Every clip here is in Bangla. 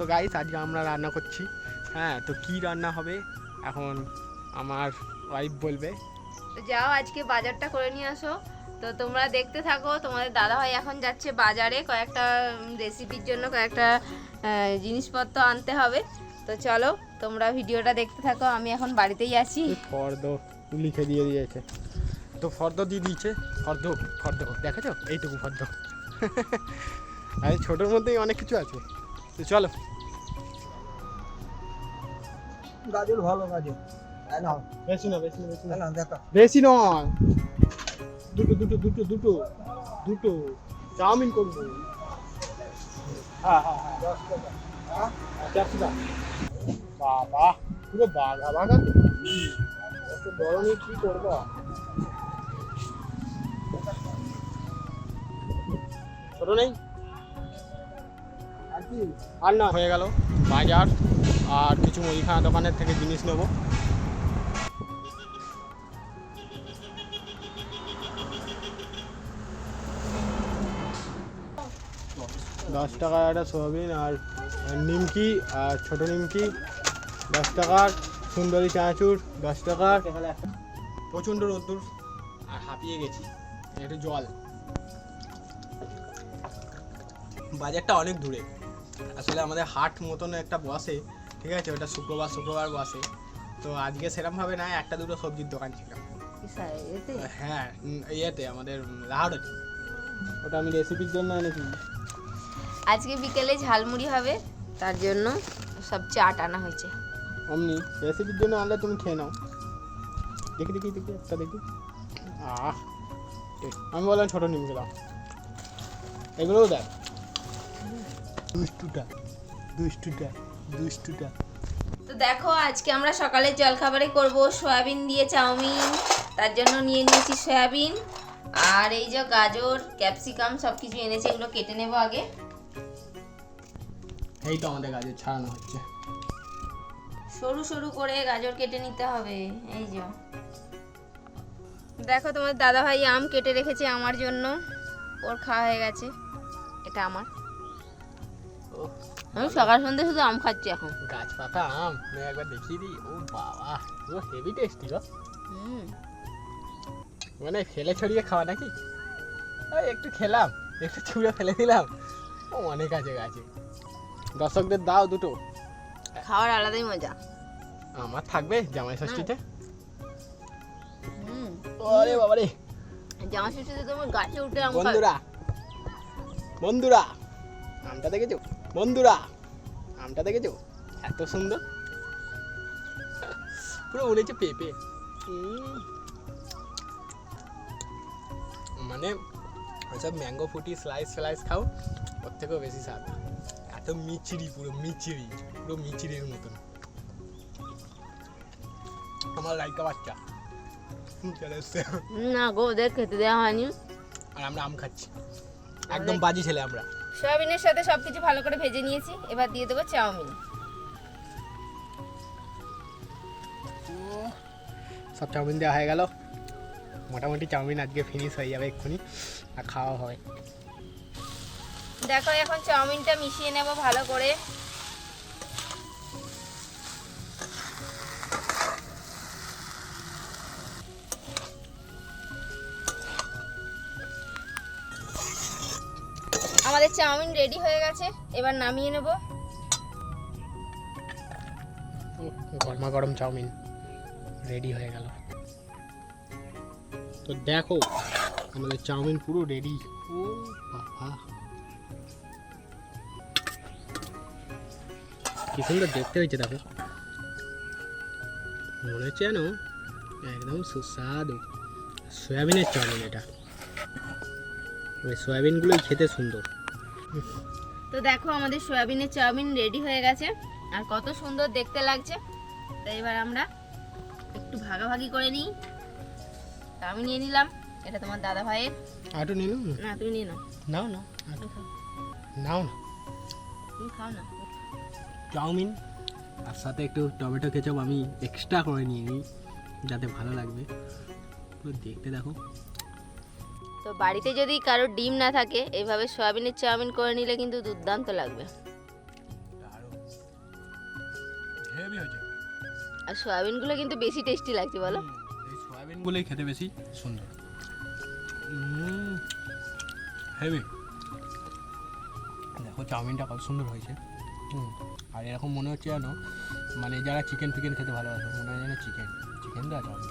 সো গাইস আজকে আমরা রান্না করছি। হ্যাঁ তো কি রান্না হবে? এখন আমার ওয়াইফ বলবে। তো যাও আজকে বাজারটা করে নিয়ে আসো। তো তোমরা দেখতে থাকো তোমাদের দাদাভাই এখন যাচ্ছে বাজারে কয়েকটা রেসিপির জন্য কয়েকটা জিনিসপত্র আনতে হবে। তো চলো তোমরা ভিডিওটা দেখতে থাকো আমি এখন বাড়িতেই আছি। ফর্দ লিখে দিয়ে দিয়েছে। তো ফর্দ দিয়ে দিয়েছে? ফর্দ ফর্দ দেখেছ? এইটুকু ফর্দ। আর ছোটোর মধ্যেই অনেক কিছু আছে। তো চলো। গাজর ভালো গাজর। তাই না? বেশি না বেশি না বেশি না। দেখো। বেশি নয়। দুটো দুটো দুটো দুটো দুটো। চাউমিন করব। হ্যাঁ হ্যাঁ হ্যাঁ দশ টাকা। হ্যাঁ চারশো টাকা। বাবা পুরো বাঘা বাঘা। তো এত বড় নিয়ে কি করব? ছোট নেই? আর না। হয়ে গেল বাজার আর কিছু মুদিখানা দোকানের থেকে জিনিস নেব। দশ টাকার একটা সোয়াবিন আর নিমকি আর ছোট নিমকি, দশ টাকার সুন্দরী চানাচুর, দশ টাকার প্রচণ্ড রোদ্দুর আর হাঁপিয়ে গেছি, একটু জল। বাজারটা অনেক দূরে। আসলে আমাদের হাট মতন একটা বসে ঠিক আছে? ওটা শুক্রবার শুক্রবার বসে। তো আজকে সেরকমভাবে না একটা দুটো সবজির দোকান ছিল। হ্যাঁ ইয়েতে আমাদের লাহাড়তে ওটা আমি রেসিপির জন্য এনেছি। আজকে বিকেলে ঝালমুড়ি হবে তার জন্য সব চাট আনা হয়েছে। অমনি রেসিপির জন্য আনলে তুমি খেয়ে নাও। দেখি দেখি দেখি একটা দেখি। আহ আমি বললাম ছোটো নিম গেলাম এগুলোও দেখ। দুষ্টুটা দুষ্টুটা দুষ্টুটা। তো দেখো আজকে আমরা সকালের জলখাবারে করব সয়াবিন দিয়ে চাউমিন। তার জন্য নিয়ে নিয়েছি সয়াবিন। আর এই যে গাজর ক্যাপসিকাম সব কিছু এনেছে এগুলো কেটে নেব আগে। এই তো আমাদের গাছের ছাড়ানো হচ্ছে। সরু সরু করে গাজর কেটে নিতে হবে এই যে। দেখো তোমার দাদা ভাই আম কেটে রেখেছে আমার জন্য। ওর খাওয়া হয়ে গেছে। এটা আমার। আমি সকাল সন্ধ্যে শুধু আম খাচ্ছি এখন। গাছ পাতা আম আমি একবার দেখিয়ে দিই। ও বাবা ও হেভি টেস্টি গো। মানে ফেলে ছড়িয়ে খাওয়া নাকি? একটু খেলাম একটু ছুঁড়ে ফেলে দিলাম। ও অনেক আছে গাছে। দর্শকদের দাও দুটো। খাওয়ার আলাদাই মজা। আমার থাকবে জামাই ষষ্ঠীতে। ওরে বাবারে জামা ষষ্ঠীতে তোমার গাছে উঠে আম বন্ধুরা বন্ধুরা আমটা দেখেছ? বন্ধুরা আমটা দেখেছ? এত সুন্দর। পুরো মনে হচ্ছে পেঁপে। মানে ওইসব ম্যাঙ্গো ফুটি স্লাইস স্লাইস খাও ওর থেকেও বেশি স্বাদ। এত মিচিরি পুরো মিচিরি পুরো মিচিরির মতন। আমার লাইকা বাচ্চা। হুম, চলে এসছে। না গো ওদের খেতে দেওয়া হয়নি। আর আমরা আম খাচ্ছি। একদম বাজি ছেলে আমরা। সয়াবিনের সাথে সব কিছু ভালো করে ভেজে নিয়েছি। এবার দিয়ে দেবো চাউমিন। সব চাউমিন দেওয়া হয়ে গেল। মোটামুটি চাউমিন আজকে ফিনিশ হয়ে যাবে এক্ষুনি আর খাওয়া হয়। দেখো এখন চাউমিনটা মিশিয়ে নেব ভালো করে। আমাদের চাউমিন রেডি হয়ে গেছে, এবার নামিয়ে নেব। গরমা গরম চাউমিন রেডি হয়ে গেল। তো দেখো, আমাদের চাউমিন পুরো রেডি। ও বাবা। কি সুন্দর দেখতে হয়েছে, দেখো। মনে হচ্ছে যেন একদম সুস্বাদু। সয়াবিনের চাউমিন এটা। ওই সয়াবিনগুলোই খেতে সুন্দর। তো দেখো আমাদের সয়াবিনের চাউমিন রেডি হয়ে গেছে। আর কত সুন্দর দেখতে লাগছে। তো এবার আমরা একটু ভাগাভাগি করে নিই। তা আমি নিয়ে নিলাম। এটা তোমার দাদা ভাইয়ের। আটু নিন না তুমি নিয়ে নাও। নাও না। নাও না। তুমি খাও না। চাউমিন আর সাথে একটু টমেটো কেচাপ আমি এক্সট্রা করে নিয়ে নিই যাতে ভালো লাগবে। পুরো দেখতে দেখো। তো বাড়িতে যদি কারোর ডিম না থাকে এইভাবে সয়াবিনের চাউমিন করে নিলে কিন্তু দুর্দান্ত লাগবে। আর সয়াবিনগুলো কিন্তু বেশি টেস্টি লাগছে বলো। সয়াবিনগুলোই খেতে বেশি সুন্দর। হেভি দেখো চাউমিনটা কত সুন্দর হয়েছে। হুম আর এরকম মনে হচ্ছে যেন মানে যারা চিকেন ফিকেন খেতে ভালোবাসে মনে হয় যেন চিকেন চিকেন দেওয়া চাউমিন।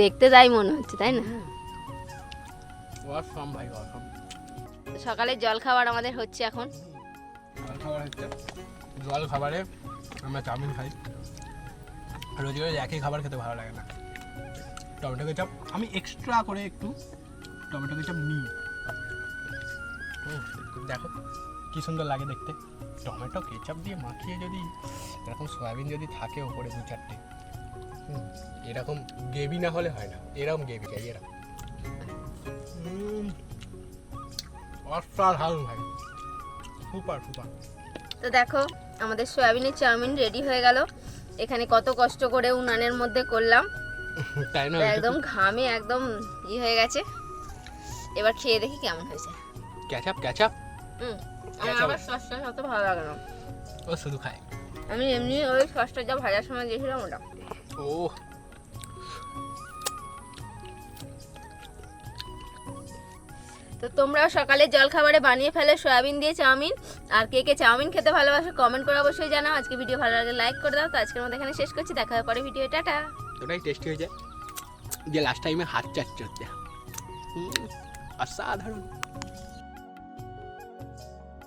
দেখতে তাই মনে হচ্ছে তাই না? অসম ভাই অসম সকালে জল খাবার আমাদের হচ্ছে এখন। জল খাবার হচ্ছে। জল খাবারে আমরা চাউমিন খাই। রোজ রোজ একই খাবার খেতে ভালো লাগে না। Tomato ketchup. আমি এক্সট্রা করে একটু টমেটো কেচাপ নিই। হুম, দেখো কি সুন্দর লাগে দেখতে। টমেটো কেচাপ দিয়ে মাখিয়ে যদি এরকম সয়াবিন যদি থাকে ওপরে দু চারটে। হুম, এরকম গ্রেভি না হলে হয় না। এরকম গ্রেভি চাই এরকম। অসাধারণ ভাই। Super super. তো দেখো আমাদের সয়াবিনের চাউমিন রেডি হয়ে গেল। এখানে কত কষ্ট করে উনানের মধ্যে করলাম। তাই না? একদম ঘামে একদম ই হয়ে গেছে। এবার খেয়ে দেখি কেমন হয়েছে। ক্যাচাপ ক্যাচাপ হুম আমার। আবার সসটা অত ভালো লাগে না। ও শুধু খায়। আমি এমনি ওই সসটা যা ভাজার সময় দিয়েছিলাম ওটা। ও তো তোমরাও সকালে জলখাবারে বানিয়ে ফেলে, সয়াবিন দিয়ে চাউমিন। আর কে কে চাউমিন খেতে ভালোবাসো কমেন্ট করে অবশ্যই জানাও। আজকে ভিডিও ভালো লাগে লাইক করে দাও। তো আজকের মধ্যে এখানে শেষ করছি। দেখা হবে পরে ভিডিও টাটা। ওটাই টেস্টি হয়ে যায়। যে লাস্ট টাইমে হাত চাচ্ছে অসাধারণ।